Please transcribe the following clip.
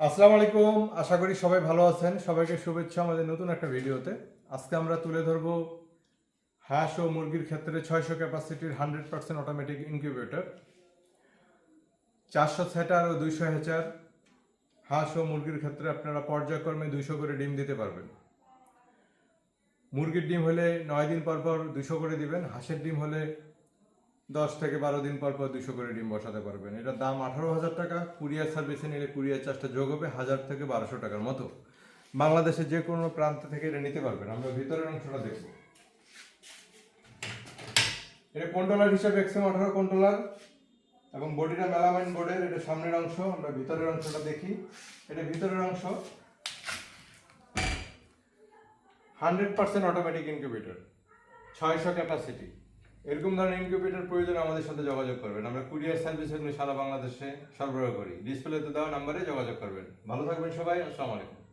আসসালামু আলাইকুম, আশা করি সবাই ভালো আছেন। সবাইকে শুভেচ্ছা আমাদের নতুন একটা ভিডিওতে। আজকে আমরা তুলে ধরবো হাঁস ও মুরগির ক্ষেত্রে ছয়শো ক্যাপাসিটির হান্ড্রেড পার্সেন্ট অটোমেটিক ইনকিউবেটর, চারশো সেটার ও দুইশো হেচার। হাঁস ও মুরগির ক্ষেত্রে আপনারা পর্যায়ক্রমে দুইশো করে ডিম দিতে পারবেন। মুরগির ডিম হলে নয় দিন পর পর দুশো করে দিবেন, হাঁসের ডিম হলে দশ থেকে বারো দিন পর পর দুশো করে ডিম বসাতে পারবেন। এটার দাম আঠারো হাজার টাকা, কুরিয়ার সার্ভিসে নিলে কুরিয়ার চার্জটা যোগ হবে হাজার থেকে বারোশো টাকার মতো। বাংলাদেশের যে কোনো প্রান্ত থেকে এটা নিতে পারবেন। আমরা ভিতরের অংশটা দেখব। এটা কন্ট্রোলার হিসাবে এক্সএম আঠারো কন্ট্রোলার এবং বডিটা মেলামাইন বোর্ডের, এটা সামনের অংশ, আমরা ভিতরের অংশটা দেখি। এটা ভিতরের অংশ। হান্ড্রেড পার্সেন্ট অটোমেটিক ইনকিউবেটর ছয়শো ক্যাপাসিটি এরকম ধরনের ইনকিউবেটর প্রয়োজন আমাদের সাথে যোগাযোগ করবেন। আমরা কুরিয়ার সার্ভিস এগুলো সারা বাংলাদেশে সরবরাহ করি। ডিসপ্লেতে দেওয়া নাম্বারে যোগাযোগ করবেন। ভালো থাকবেন সবাই, আসসালামু আলাইকুম।